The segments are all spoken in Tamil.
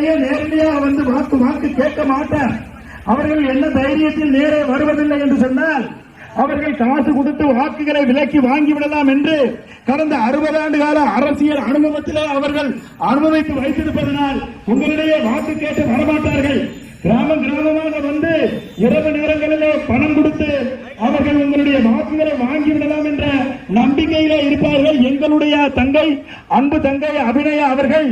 உங்களிடையே நேரடியாக வந்து வாக்கு வாக்கு கேட்க மாட்டார். அவர்கள் என்ன தைரியத்தில் நேரே வருவதில்லை என்று சொன்னால் அவர்கள் காசு கொடுத்து வாக்குகளை விலக்கி வாங்கி விடலாம் என்று கடந்த அறுபது ஆண்டு கால அரசியல் அனுபவத்திலே அவர்கள் அனுபவித்து வைத்திருப்பதனால் உங்களிடையே வாக்கு கேட்டு வரமாட்டார்கள். கிராமம் கிராமமாக வந்து இரவு நேரங்களிலே பணம் கொடுத்து அவர்கள் உங்களுடைய வாக்குகளை வாங்கிவிடலாம் என்று உங்களுடைய தங்கை அன்பு தங்கை அபிநயா அவர்கள்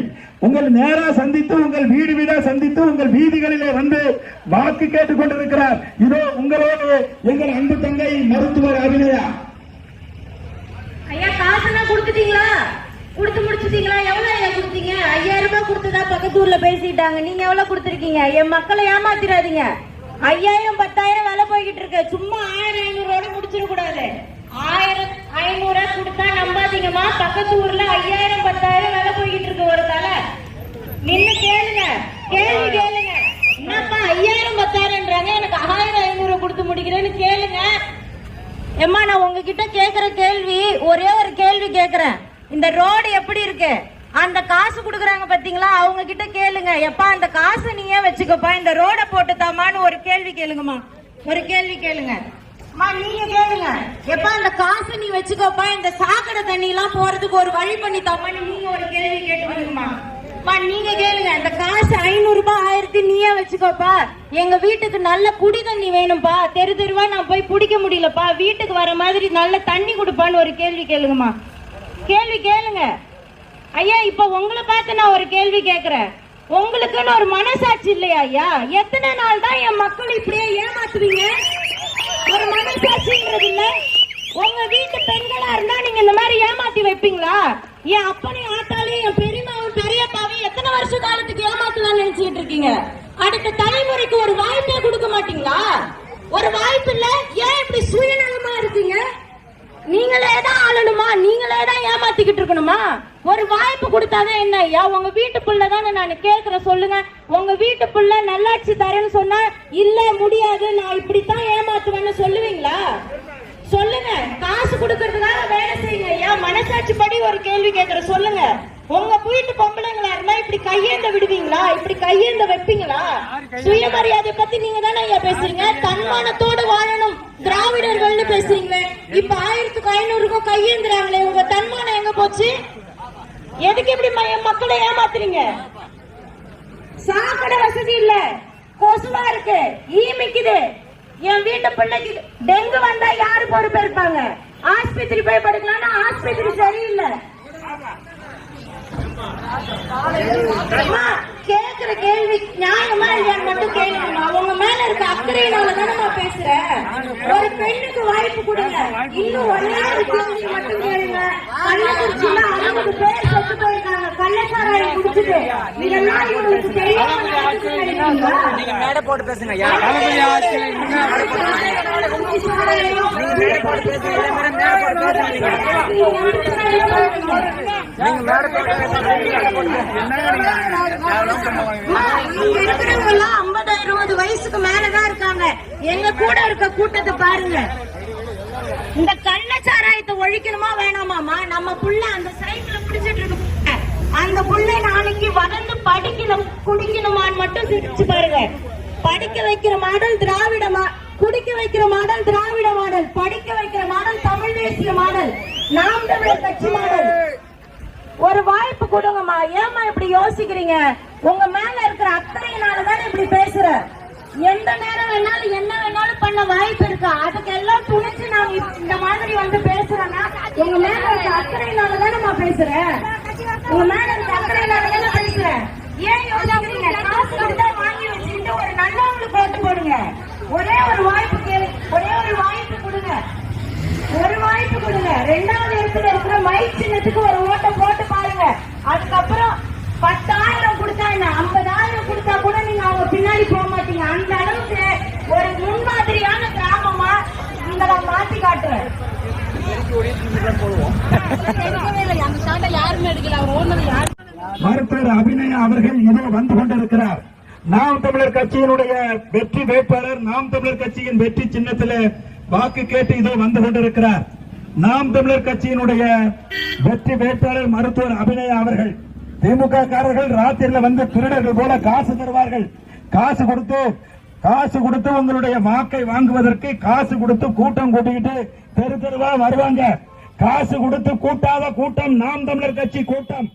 உங்கள் நேரா சந்தித்து உங்கள் வீடு வீடா சந்தித்து உங்கள் வீதிகளிலே வந்து வாக்கு கேட்டுக் கொண்டிருக்கிறார். இதோ உங்களோடு எங்கள் அன்பு தங்கை மருத்துவர் அபிநயா. ஐயா காசெல்லாம் கொடுத்துட்டீங்களா? கொடுத்து முடிச்சிட்டீங்களா? எவ்வளவு ஐயா கொடுத்தீங்க? ஐயாயிரம் ரூபாய் கொடுத்ததா பக்கத்து ஊர்ல பேசிட்டாங்க. நீங்க எவ்வளவு கொடுத்துருக்கீங்க? என் மக்களை ஏமாத்திராதீங்க. ஐயாயிரம் பத்தாயிரம் வேலை போய்கிட்டு இருக்கு. சும்மா ஆயிரம் ஐநூறோட முடிச்சிட கூடாது ஆயிரம் ஐநூறு கொடுத்தா நம்பாதீங்கம்மா பக்கத்து ஊர்ல ஐயாயிரம் பத்தாயிரம் வேலை போய்கிட்டு இருக்கு ஒரு தலை. நின்னு கேளுங்க. கேள்வி கேளுங்க. என்னப்பா ஐயாயிரம் பத்தாயிரம்ன்றாங்க? எனக்கு ஆயிரம் ஐநூறு கொடுத்து முடிக்கிறேன்னு கேளுங்க. எம்மா நான் உங்ககிட்ட கேக்குற கேள்வி ஒரே ஒரு கேள்வி கேக்குறேன். இந்த ரோடு எப்படி இருக்கு? அந்த காசு குடுக்கறாங்க பாத்தீங்களா? அவங்க கிட்ட கேளுங்க. எப்பா அந்த காசு நீயே வச்சுக்கப்பா. இந்த ரோட போட்டு தாமான்னு ஒரு கேள்வி கேளுங்கம்மா. ஒரு கேள்வி கேளுங்க. நீங்க கேளுங்க. எப்பா அந்த காசு நீ வச்சுக்கோப்பா இந்த சாக்கடை தண்ணி எல்லாம் போறதுக்கு ஒரு வழி பண்ணி தாமான்னு நீங்க ஒரு கேள்வி கேட்டுக்கணுமா அம்மா நீங்க கேளுங்க. இந்த காசு ஐநூறு ரூபாய் ஆயிரத்தி நீயே வச்சுக்கோப்பா. எங்க வீட்டுக்கு நல்ல குடி தண்ணி வேணும்பா. தெரு தெருவா நான் போய் பிடிக்க முடியலப்பா. வீட்டுக்கு வர மாதிரி நல்ல தண்ணி கொடுப்பான்னு ஒரு கேள்வி கேளுங்கம்மா. கேள்வி கேளுங்க. ஐயா இப்ப உங்களை பார்த்து நான் ஒரு கேள்வி கேக்குறேன். உங்களுக்குன்னு ஒரு மனசாட்சி இல்லையா ஐயா? எத்தனை நாள் தான் என் மக்கள் இப்படியே ஏமாத்துவீங்க? ஒரு மனசாட்சின்றது இல்ல உங்க வீட்டு பெண்களா இருந்தா நீங்க இந்த மாதிரி ஏமாத்தி வைப்பீங்களா? என் அப்பனையும் ஆத்தாலையும் என் பெரியமாவும் பெரியப்பாவையும் எத்தனை வருஷ காலத்துக்கு ஏமாத்தலாம் நினைச்சுக்கிட்டு இருக்கீங்க? அடுத்த தலைமுறைக்கு ஒரு வாய்ப்பே கொடுக்க மாட்டீங்களா? ஒரு வாய்ப்பு இல்ல? ஏன் இப்படி சுயநலமா இருக்கீங்க? நீங்களே தான் ஆளணுமா? நீங்களே தான் ஏமாத்திக்கிட்டு இருக்கணுமா? ஒரு வாய்ப்பு கொடுத்தாதான் என்ன ஐயா? உங்க வீட்டு புள்ள தானே நான் கேக்குறேன் சொல்லுங்க. உங்க வீட்டு புள்ள நல்லாட்சி தரேன்னு சொன்னா இல்ல முடியாது நான் இப்படித்தான் ஏமாத்துவேன்னு சொல்லுவீங்களா? சொல்லுங்க. காசு கொடுக்கறதுக்காக வேலை செய்யுங்க ஐயா. மனசாட்சி படி ஒரு கேள்வி கேக்குற சொல்லுங்க. உங்க வீட்டு பொம்பளைங்களா இருந்தா இப்படி கையேந்த விடுவீங்களா? இப்படி கையேந்த வைப்பீங்களா? சுயமரியாதை பத்தி நீங்க தானே ஐயா பேசுறீங்க? தன்மானத்தோடு வாழணும் திராவிடர்கள்னு பேசுறீங்களே. இப்ப ஆயிரத்துக்கு ஐநூறுக்கும் கையேந்துறாங்களே உங்க தன்மானம் எங்க போச்சு? எதுக்கு இப்படி என் மக்களை ஏமாத்துறீங்க? சாக்கடை வசதி இல்ல. கொசுவா இருக்கு. ஈ மிக்குது என் வீட்டு பிள்ளைக்கு டெங்கு வந்தா யாரு பொறுப்பேற்பாங்க ஆஸ்பத்திரி போய் படுக்கலாம்னா ஆஸ்பத்திரி சரியில்லை. கேக்குற கேள்வி நியாயமா இல்லையான்னு மட்டும் கேளுங்கம்மா. உங்க மேல இருக்க அக்கறையினால தானே நான் பேசுறேன் ஒரு பெண்ணுக்கு வாய்ப்பு கொடுங்க. இன்னும் ஒரே ஒரு கேள்வி மட்டும் கேளுங்க. கள்ளக்குறிச்சியில அறுபது பேர் நீங்க மேடை போட்டு பேசுங்க ஐயா தளபதி ஆட்சியில இன்னும் மேடை போட்டு பேசுங்க. நீங்க மேடை போட்டு பேசுங்க இதே மாதிரி மேடை போட்டு பேசுங்க நீங்க மேடை போட்டு பேசுங்க மேடை போட்டு பேசுங்க என்னங்க நீங்க தேவையில்லாம பண்ணுவாங்க அம்மா, இங்க இருக்கிறவங்க எல்லாம் 50 இருபது வயசுக்கு மேலதான் இருக்காங்க எங்க கூட இருக்க கூட்டத்தை பாருங்க இந்த கள்ளச்சாராயத்தை ஒழிக்கணுமா வேணாமாமா நம்ம புள்ள அந்த சைக்கிள் பிடிச்சிட்டு இருக்கு. அந்த புள்ள நாளைக்கு வளர்ந்து படிக்கணும் குடிக்கணுமான்னு மட்டும் சிரிச்சு பாருங்க. படிக்க வைக்கிற மாடல் திராவிட குடிக்க வைக்கிற மாடல் திராவிட மாடல் படிக்க வைக்கிற மாடல் தமிழ் தேசிய மாடல் நாம் தமிழர் கட்சி மாடல். ஒரு வாய்ப்பு கொடுங்கம்மா. ஏமா இப்படி யோசிக்கிறீங்க? உங்க மேல இருக்கிற அக்கறையினால தானே இப்படி பேசுற? எந்த நேரம் வேணாலும் என்ன வேணாலும் பண்ண வாய்ப்பு இருக்கு? அதுக்கெல்லாம் துணிச்சு நான் இந்த மாதிரி வந்து பேசுறேன்னா உங்க மேல இருக்க அக்கறையினால தானே நான் பேசுறேன் உங்க மேல இருக்க அக்கறையினால தானே பேசுறேன் ஏன் யோசிக்கிறீங்க காசு கொடுத்தா வாங்கி வச்சுக்கிட்டு ஒரு நல்லவங்களுக்கு ஓட்டு போடுங்க ஒரே ஒரு வாய்ப்பு கேளு ஒரே ஒரு வாய்ப்பு கொடுங்க ஒரு வாய்ப்பு கொடுங்க ரெண்டாவது இடத்துல இருக்கிற மைக் சின்னத்துக்கு ஒரு ஓட்டம் போட்டு பாருங்க. அதுக்கப்புறம் பத்தாயிரம் கொடுத்தா என்ன? ஐம்பதாயிரம் கொடுத்தா கூட நீங்க அவங்க பின்னாடி போக மாட்டீங்க. அந்த அளவுக்கு ஒரு முன்மாதிரியான கிராமமா உங்களை மாத்தி காட்டுறேன். அந்த யாருமே மருத்துவர் அபிநயா அவர்கள் இதோ வந்து கொண்டிருக்கிறார். நாம் தமிழர் கட்சியினுடைய வெற்றி வேட்பாளர் நாம் தமிழர் கட்சியின் வெற்றி சின்னத்தில் வாக்கு கேட்டு இதோ வந்து கொண்டிருக்கிறார். நாம் தமிழர் கட்சியினுடைய வெற்றி வேட்பாளர் மருத்துவர் அபிநயா அவர்கள் திமுக காரர்கள் ராத்திரில வந்து திருடர்கள் போல காசு தருவார்கள். காசு கொடுத்து காசு கொடுத்து உங்களுடைய வாக்கை வாங்குவதற்கு காசு கொடுத்து கூட்டம் கூட்டிக்கிட்டு தெரு தெருவா வருவாங்க. காசு கொடுத்து கூட்டாத கூட்டம் நாம் தமிழர் கட்சி கூட்டம்.